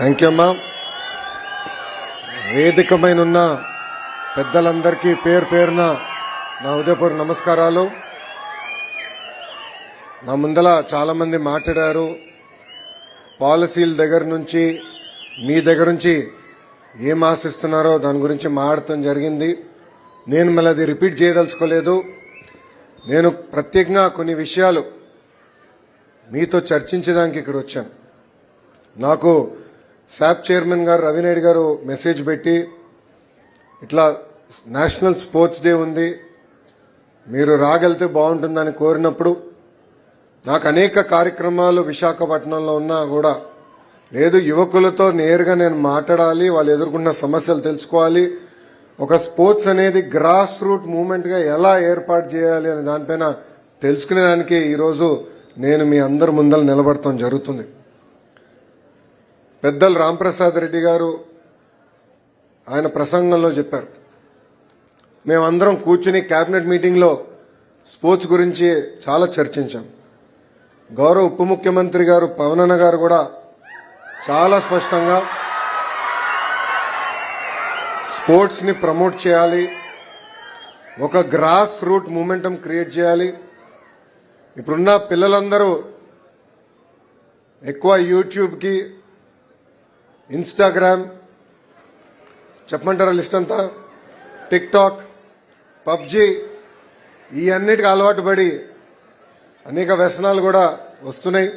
Thank you అమ్మా వేదికమైన ఉన్న పెద్దలందరికీ పేరు పేరున నా ఉదయపూర్ నమస్కారాలు. నా ముందల చాలామంది మాట్లాడారు. పాలసీల దగ్గర నుంచి మీ దగ్గర నుంచి ఏం ఆశిస్తున్నారో దాని గురించి మాట్లాడటం జరిగింది. నేను మళ్ళీ అది రిపీట్ చేయదలుచుకోలేదు. నేను ప్రత్యేకంగా కొన్ని విషయాలు మీతో చర్చించడానికి ఇక్కడ వచ్చాను. నాకు శాప్ చైర్మన్ గారు రవినాయుడు గారు మెసేజ్ పెట్టి ఇట్లా నేషనల్ స్పోర్ట్స్ డే ఉంది మీరు రాగలితే బాగుంటుందని కోరినప్పుడు నాకు అనేక కార్యక్రమాలు విశాఖపట్నంలో ఉన్నా కూడా లేదు యువకులతో నేరుగా నేను మాట్లాడాలి వాళ్ళు ఎదుర్కొన్న సమస్యలు తెలుసుకోవాలి ఒక స్పోర్ట్స్ అనేది గ్రాస్ రూట్ మూమెంట్గా ఎలా ఏర్పాటు చేయాలి అనే దానిపైన తెలుసుకునేదానికి ఈరోజు నేను మీ అందరి ముందర నిలబడటం జరుగుతుంది. పెద్దలు రాంప్రసాద్ రెడ్డి గారు ఆయన ప్రసంగంలో చెప్పారు. మేమందరం కూర్చుని కేబినెట్ మీటింగ్లో స్పోర్ట్స్ గురించి చాలా చర్చించాం. గౌరవ ఉప ముఖ్యమంత్రి గారు పవనన్న గారు కూడా చాలా స్పష్టంగా స్పోర్ట్స్ని ప్రమోట్ చేయాలి ఒక గ్రాస్ రూట్ మూమెంటం క్రియేట్ చేయాలి. ఇప్పుడున్న పిల్లలందరూ ఎక్కువ యూట్యూబ్కి ఇన్స్టాగ్రామ్ చెప్పమంటారా లిస్ట్ అంతా? టిక్ టాక్ పబ్జి ఈ అన్నిటికి అలవాటు పడి అనేక వ్యసనాలు కూడా వస్తున్నాయి.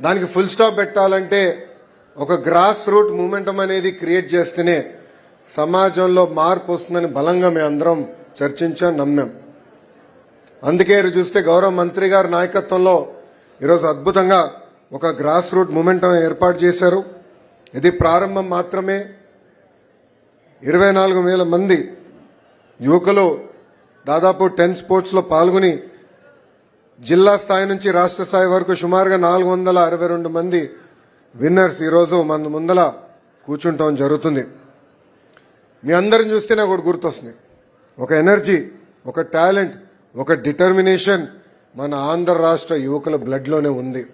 దానికి ఫుల్ స్టాప్ పెట్టాలంటే ఒక గ్రాస్ రూట్ మూమెంటం అనేది క్రియేట్ చేస్తేనే సమాజంలో మార్పు వస్తుందని బలంగా మేము అందరం చర్చించాం నమ్మాం. అందుకే చూస్తే గౌరవ మంత్రి గారి నాయకత్వంలో ఈరోజు అద్భుతంగా ఒక గ్రాస్ రూట్ మూమెంటం ఏర్పాటు చేశారు. ఇది ప్రారంభం మాత్రమే. ఇరవై నాలుగు వేల మంది యువకులు దాదాపు టెన్ స్పోర్ట్స్లో పాల్గొని జిల్లా స్థాయి నుంచి రాష్ట్ర స్థాయి వరకు సుమారుగా నాలుగు వందల అరవై రెండు మంది విన్నర్స్ ఈరోజు మన ముందల కూర్చుంటాం జరుగుతుంది. మీ అందరిని చూస్తే నాకు ఒకటి గుర్తొస్తుంది. ఒక ఎనర్జీ ఒక టాలెంట్ ఒక డిటర్మినేషన్ మన ఆంధ్ర రాష్ట్ర యువకుల బ్లడ్లోనే ఉంది.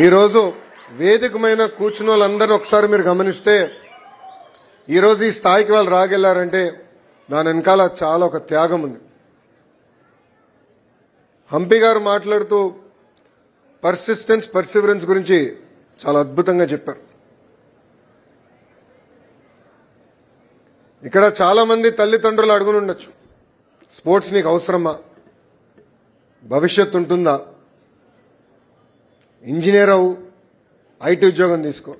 ఈరోజు వేదికమైన కూర్చున్న వాళ్ళందరినీ ఒకసారి మీరు గమనిస్తే ఈరోజు ఈ స్థాయికి వాళ్ళు రాగెళ్ళారంటే దాని వెనకాల చాలా ఒక త్యాగం ఉంది. హంపి గారు మాట్లాడుతూ పర్సిస్టెన్స్ పర్సివరెన్స్ గురించి చాలా అద్భుతంగా చెప్పారు. ఇక్కడ చాలామంది తల్లిదండ్రులు అడుగునుండొచ్చు స్పోర్ట్స్ నీకు అవసరమా? భవిష్యత్తు ఉంటుందా? ఇంజనీర్ అవు ఐటీ ఉద్యోగం తీసుకో.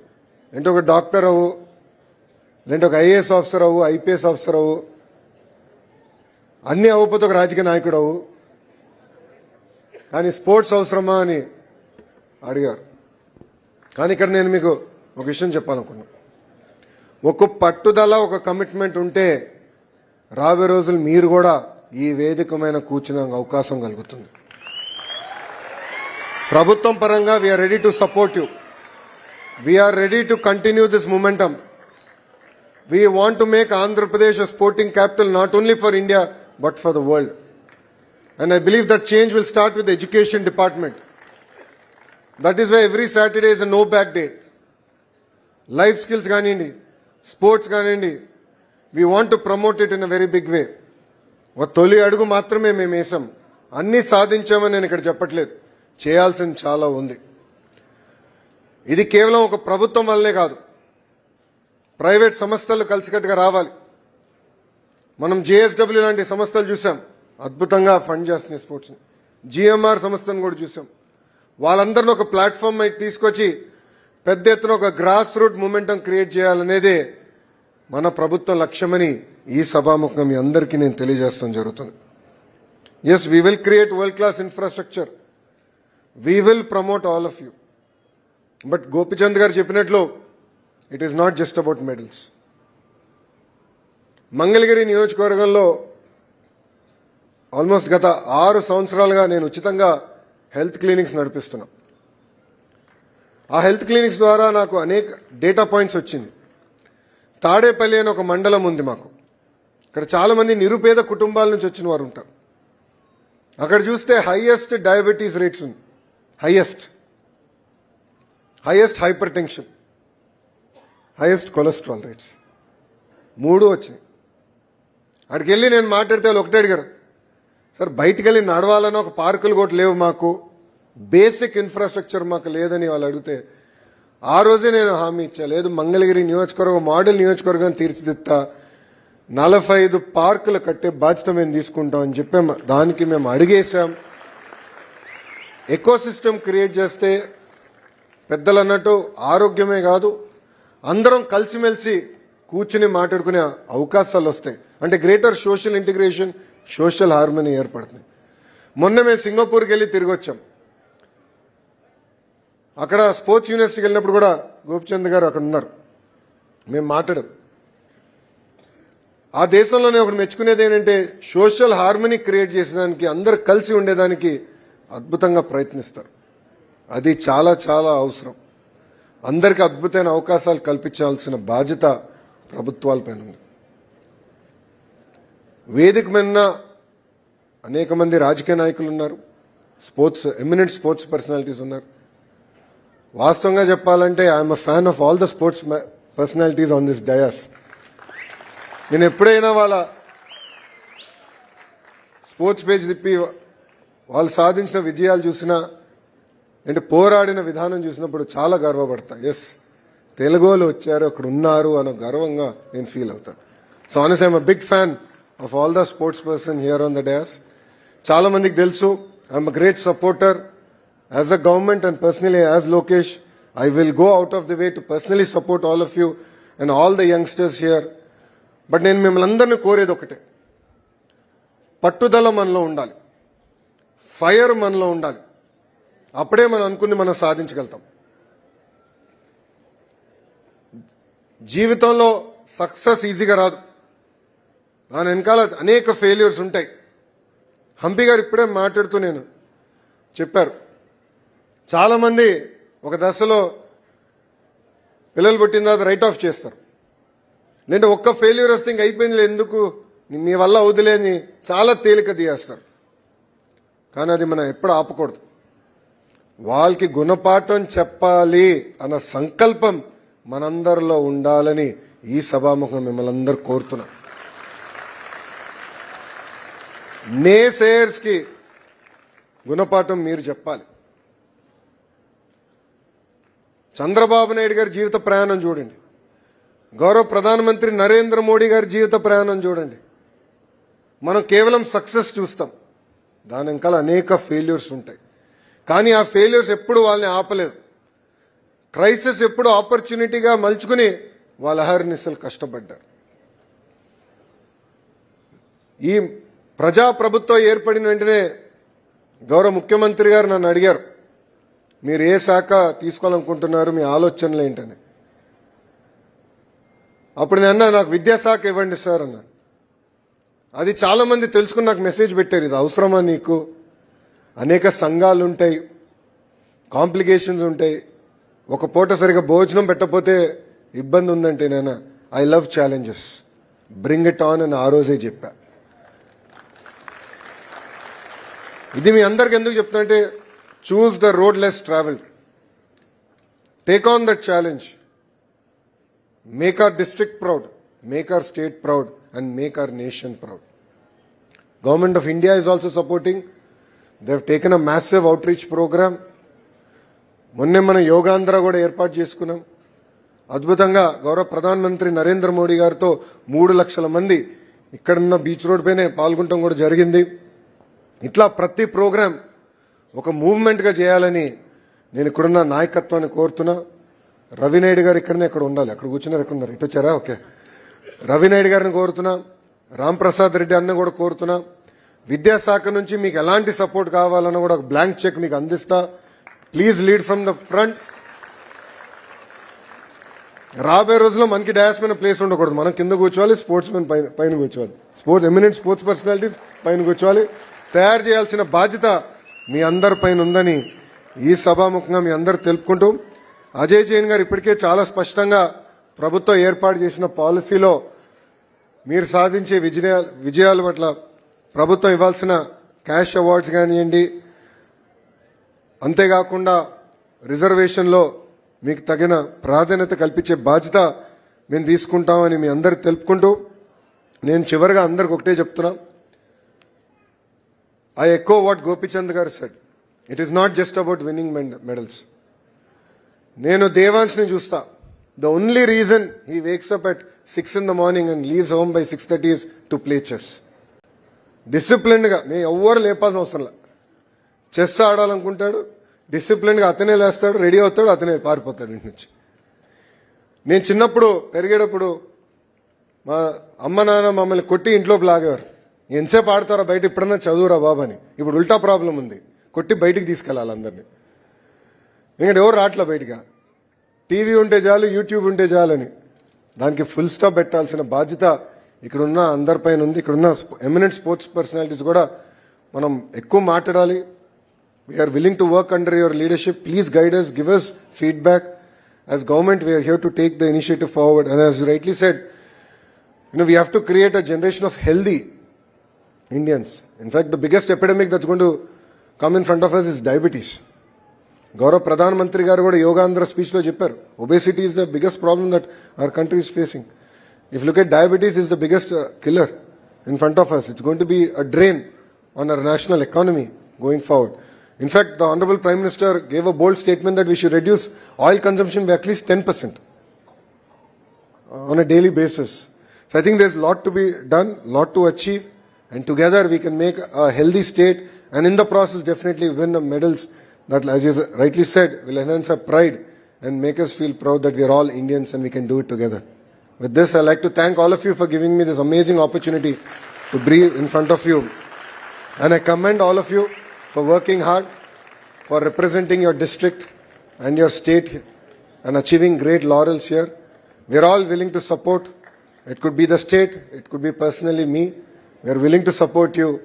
లేదంటే ఒక డాక్టర్ అవు లేదంటే ఒక ఐఏఎస్ ఆఫీసర్ అవు ఐపీఎస్ ఆఫీసర్ అవు అన్ని అవ్వకపోతే ఒక రాజకీయ నాయకుడు అవు కానీ స్పోర్ట్స్ అవసరమా అని అడిగారు. కానీ ఇక్కడ నేను మీకు ఒక విషయం చెప్పాలనుకున్నాను ఒక పట్టుదల ఒక కమిట్మెంట్ ఉంటే రాబోయే రోజులు మీరు కూడా ఈ వేదికమైన కూర్చునే అవకాశం కలుగుతుంది. ప్రభుత్వం పరంగా we are ready to support you we are ready to continue this momentum we want to make Andhra Pradesh sporting capital not only for India but for the world and I believe that change will start with education department that is why every Saturday is no bag day life skills కానివ్వండి sports కానివ్వండి we want to promote it in a very big way ఒక తొలి అడుగు మాత్రమే మేము వేసాం. అన్ని సాధించామని నేను ఇక్కడ చెప్పట్లేదు. చేయాల్సింది చాలా ఉంది. ఇది కేవలం ఒక ప్రభుత్వం వల్లనే కాదు. ప్రైవేట్ సంస్థలు కలిసికట్టుగా రావాలి. మనం జేఎస్డబ్ల్యూ లాంటి సంస్థలు చూసాం అద్భుతంగా ఫండ్ చేస్తున్నాయి స్పోర్ట్స్ని. జిఎంఆర్ సంస్థను కూడా చూసాం వాళ్ళందరిని ఒక ప్లాట్ఫామ్ మీద తీసుకొచ్చి పెద్ద ఎత్తున ఒక గ్రాస్ రూట్ మూమెంటం క్రియేట్ చేయాలనేదే మన ప్రభుత్వం లక్ష్యమని ఈ సభాముఖం మీ అందరికీ నేను తెలియజేస్తాం జరుగుతుంది. Yes we will create world class infrastructure we will promote all of you but Gopichand garu చెప్పినట్లు it is not just about medals Mangalagiri నియోజకవర్గంలో ఆల్మోస్ట్ గత ఆరు సంవత్సరాలుగా నేను ఉచితంగా హెల్త్ క్లినిక్స్ నడిపిస్తున్నా. ఆ హెల్త్ క్లినిక్స్ ద్వారా నాకు అనేక డేటా పాయింట్స్ వచ్చింది. తాడేపల్లి అని ఒక మండలం ఉంది మాకు. ఇక్కడ చాలామంది నిరుపేద కుటుంబాల నుంచి వచ్చిన వారు ఉంటారు. అక్కడ చూస్తే హైయెస్ట్ డయాబెటీస్ రేట్స్ ఉంది. Highest highest hypertension highest cholesterol rates మూడు వచ్చినాయి. అక్కడికి వెళ్ళి నేను మాట్లాడితే వాళ్ళు ఒకటే అడిగారు. సార్ బయటికి వెళ్ళి నడవాలని ఒక పార్కులు కూడా లేవు మాకు. బేసిక్ ఇన్ఫ్రాస్ట్రక్చర్ మాకు లేదని వాళ్ళు అడిగితే ఆ రోజే నేను హామీ ఇచ్చా. లేదు మంగళగిరి నియోజకవర్గం మోడల్ నియోజకవర్గం తీర్చిదిద్దా నలభై ఐదు పార్కులు కట్టే బాధ్యత మేము తీసుకుంటాం అని చెప్పి దానికి మేము అడిగేశాం. ఎకో సిస్టమ్ క్రియేట్ చేస్తే పెద్దలు అన్నట్టు ఆరోగ్యమే కాదు అందరం కలిసిమెలిసి కూర్చుని మాట్లాడుకునే అవకాశాలు వస్తాయి అంటే greater social integration social harmony ఏర్పడుతుంది. మొన్న మేము సింగపూర్కి వెళ్ళి తిరిగి వచ్చాం అక్కడ స్పోర్ట్స్ యూనివర్సిటీకి వెళ్ళినప్పుడు కూడా గోపిచంద్ గారు అక్కడ ఉన్నారు. మేము మాట్లాడదు ఆ దేశంలోనే ఒకటి మెచ్చుకునేది ఏంటంటే సోషల్ హార్మోనీ క్రియేట్ చేసేదానికి అందరు కలిసి ఉండేదానికి అద్భుతంగా ప్రయత్నిస్తారు. అది చాలా చాలా అవసరం. అందరికీ అద్భుతమైన అవకాశాలు కల్పించాల్సిన బాధ్యత ప్రభుత్వాలపైన ఉంది. వేదిక మీద అనేక మంది రాజకీయ నాయకులు ఉన్నారు. స్పోర్ట్స్ ఎమినెంట్ స్పోర్ట్స్ పర్సనాలిటీస్ ఉన్నారు. వాస్తవంగా చెప్పాలంటే I'm a fan of all the sports personalities on this dais నేను ఎప్పుడైనా వాళ్ళ స్పోర్ట్స్ పేజ్ తిప్పి వాళ్ళు సాధించిన విజయాలు చూసినా అంటే పోరాడిన విధానం చూసినప్పుడు చాలా గర్వపడతా. ఎస్ తెలుగులో వచ్చారు అక్కడ ఉన్నారు అన్న గర్వంగా నేను ఫీల్ అవుతాను so honest I'm big fan of all the sports person here on the dais చాలా మందికి తెలుసు I'm a great supporter as a government and personally as Lokesh I will go out of the way to personally support all of you and all the youngsters here but నేను మిమ్మల్ని అందరినీ కోరేది ఒకటే. పట్టుదల మనలో ఉండాలి. ఫైర్ మనలో ఉండాలి. అప్పుడే మనం అనుకుంది మనం సాధించగలుగుతాం. జీవితంలో సక్సెస్ ఈజీగా రాదు. దాని వెనకాల అనేక ఫెయిల్యూర్స్ ఉంటాయి. హంపి గారు ఇప్పుడే మాట్లాడుతూ నేను చెప్పారు. చాలామంది ఒక దశలో పిల్లలు పుట్టిన తర్వాత రైట్ ఆఫ్ చేస్తారు. లేదంటే ఒక్క ఫెయిల్యూర్ వస్తే ఇంక అయిపోయింది ఎందుకు? మీ వల్ల అవుతులేని చాలా తేలిక తీయేస్తారు కానీ అది మనం ఎప్పుడు ఆపకూడదు. వాళ్ళకి గుణపాఠం చెప్పాలి అన్న సంకల్పం మనందరిలో ఉండాలని ఈ సభాముఖం మిమ్మల్ని అందరు కోరుతున్నా. నేసేయర్స్కి గుణపాఠం మీరు చెప్పాలి. చంద్రబాబు నాయుడు గారి జీవిత ప్రయాణం చూడండి. గౌరవ ప్రధానమంత్రి నరేంద్ర మోడీ గారి జీవిత ప్రయాణం చూడండి. మనం కేవలం సక్సెస్ చూస్తాం. దాని వెనకాల అనేక ఫెయిల్యూర్స్ ఉంటాయి. కానీ ఆ ఫెయిల్యూర్స్ ఎప్పుడు వాళ్ళని ఆపలేదు. క్రైసిస్ ఎప్పుడు ఆపర్చునిటీగా మలుచుకుని వాళ్ళ అహర్నిశలు కష్టపడ్డారు. ఈ ప్రజా ప్రభుత్వం ఏర్పడిన వెంటనే గౌరవ ముఖ్యమంత్రి గారు నన్ను అడిగారు మీరు ఏ శాఖ తీసుకోవాలనుకుంటున్నారు? మీ ఆలోచనలు ఏంటని? అప్పుడు నేను అన్నా నాకు విద్యాశాఖ ఇవ్వండి సార్ అన్నాను. అది చాలా మంది తెలుసుకుని నాకు మెసేజ్ పెట్టారు ఇది అవసరమా నీకు? అనేక సంఘాలు ఉంటాయి కాంప్లికేషన్స్ ఉంటాయి. ఒక పూట సరిగా భోజనం పెట్టకపోతే ఇబ్బంది ఉందంటే నేను I love challenges bring it on అని ఆ రోజే చెప్పా. ఇది మీ అందరికి ఎందుకు చెప్తుంటే choose the road less travel take on that challenge make our district proud make our state proud and make our nation proud Government of India is also supporting. They have taken a massive outreach program. మొన్నే మనం యోగాంధ్ర కూడా ఏర్పాటు చేసుకున్నాం. అద్భుతంగా గౌరవ ప్రధానమంత్రి నరేంద్ర మోడీ గారితో మూడు లక్షల మంది ఇక్కడున్న బీచ్ రోడ్ పైనే పాల్గొనడం కూడా జరిగింది. ఇట్లా ప్రతి ప్రోగ్రాం ఒక మూవ్మెంట్గా చేయాలని నేను ఇక్కడున్న నాయకత్వాన్ని కోరుతున్నా. రవినాయుడు గారు ఇక్కడనే ఇక్కడ ఉండాలి. అక్కడ కూర్చున్నారు ఎక్కడ ఉన్నారు. ఇటు వచ్చారా? ఓకే. రవినాయుడు గారిని కోరుతున్నా. రామ్ ప్రసాద్ రెడ్డి అన్న కూడా కోరుతున్నా. విద్యాశాఖ నుంచి మీకు ఎలాంటి సపోర్ట్ కావాలన్నా కూడా ఒక బ్లాంక్ చెక్ మీకు అందిస్తా. Please lead from the front రాబోయే రోజుల్లో మనకి డయాస్ పైన ప్లేస్ ఉండకూడదు. మనం కింద కూర్చోవాలి స్పోర్ట్స్ మెన్ పైన పైన కూర్చోవాలి. స్పోర్ట్స్ ఎమినెంట్ స్పోర్ట్స్ పర్సనాలిటీస్ పైన కూర్చోవాలి. తయారు చేయాల్సిన బాధ్యత మీ అందరి పైన ఉందని ఈ సభాముఖంగా మీ అందరు తెలుపుకుంటూ అజయ్ జైన్ గారు ఇప్పటికే చాలా స్పష్టంగా ప్రభుత్వం ఏర్పాటు చేసిన పాలసీలో మీరు సాధించే విజయ విజయాల పట్ల ప్రభుత్వం ఇవ్వాల్సిన క్యాష్ అవార్డ్స్ కానివ్వండి అంతేకాకుండా రిజర్వేషన్లో మీకు తగిన ప్రాధాన్యత కల్పించే బాధ్యత మేము తీసుకుంటామని మీ అందరు తెలుపుకుంటూ నేను చివరిగా అందరికి ఒకటే చెప్తున్నా. I echo what Gopichand garu said it is not just about winning medals నేను దేవాన్స్ని చూస్తా. The only reason he wakes up at six in the morning and leaves home by six thirty to play chess డిసిప్లిన్డ్గా మేము ఎవ్వరు లేపాల్సిన అవసరం లే chess ఆడాలనుకుంటాడు డిసిప్లిన్గా అతనే లేస్తాడు ready అవుతాడు అతనే పారిపోతాడు ఇంటి నుంచి. నేను చిన్నప్పుడు పెరిగేటప్పుడు మా అమ్మ నాన్న మమ్మల్ని కొట్టి ఇంట్లోకి లాగేవారు. ఎంతసేపు ఆడతారా బయట ఇప్పుడన్నా చదువురా బాబు అని. ఇప్పుడు ఉల్టా ప్రాబ్లం ఉంది. కొట్టి బయటికి తీసుకెళ్ళాలి అందరినీ. ఎందుకంటే ఎవరు రావట్లే బయటగా టీవీ ఉంటే చాలు యూట్యూబ్ ఉంటే చాలని దానికి ఫుల్ స్టాప్ పెట్టాల్సిన బాధ్యత ఇక్కడున్న అందరిపైన ఉంది. ఇక్కడున్న ఎమినెంట్ స్పోర్ట్స్ పర్సనాలిటీస్ కూడా మనం ఎక్కువ మాట్లాడాలి. We're willing to work under your leadership please guide us give us feedback as government we're here to take the initiative forward and as rightly said you know we have to create a generation of healthy Indians in fact the biggest epidemic that's epidemic that's going to come in front of us గౌరవ ప్రధాన మంత్రి గారు కూడా యోగాంధ్ర స్పీచ్లో చెప్పారు. Obesity is the biggest problem that our country is facing If you look at diabetes it is the biggest uh, killer in front of us. It's going to be a drain on our national economy going forward. In fact, the Honorable Prime Minister gave a bold statement that we should reduce oil consumption by at least 10% uh, on a daily basis. So I think there's a lot to be done, lot to achieve, and together we can make a healthy state and in the process definitely win the medals that, as you rightly said, will enhance our pride and make us feel proud that we are all Indians and we can do it together. With this, I'd like to thank all of you for giving me this amazing opportunity to breathe in front of you. And I commend all of you for working hard, for representing your district and your state and achieving great laurels here. We are all willing to support. It could be the state, it could be personally me. We are willing to support you.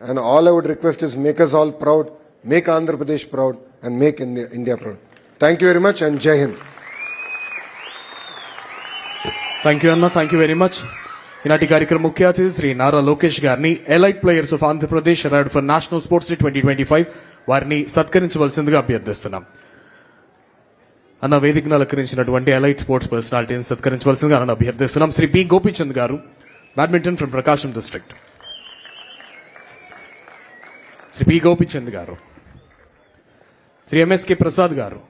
And all I would request is make us all proud, make Andhra Pradesh proud, and make India, India proud. Thank you very much and Jai Hind. Thank you అన్న thank you very much ఈనాటి కార్యక్రమ ముఖ్య అతిథి శ్రీ నారా లోకేష్ గారిని elite players of Andhra Pradesh award for national sports day twenty twenty five వారిని సత్కరించవలసిందిగా అభ్యర్థిస్తున్నాం. అన్న వేదికను అలంకరించినటువంటి ఎలైట్ స్పోర్ట్స్ పర్సనాలిటీని సత్కరించవలసిందిగా అన్న అభ్యర్థిస్తున్నాం. Shri P Gopichand garu badminton from Prakasam district Shri P Gopichand garu Shri MSK Prasad గారు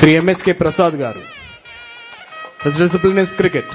శ్రీ ఎంఎస్కే ప్రసాద్ గారు His discipline is cricket.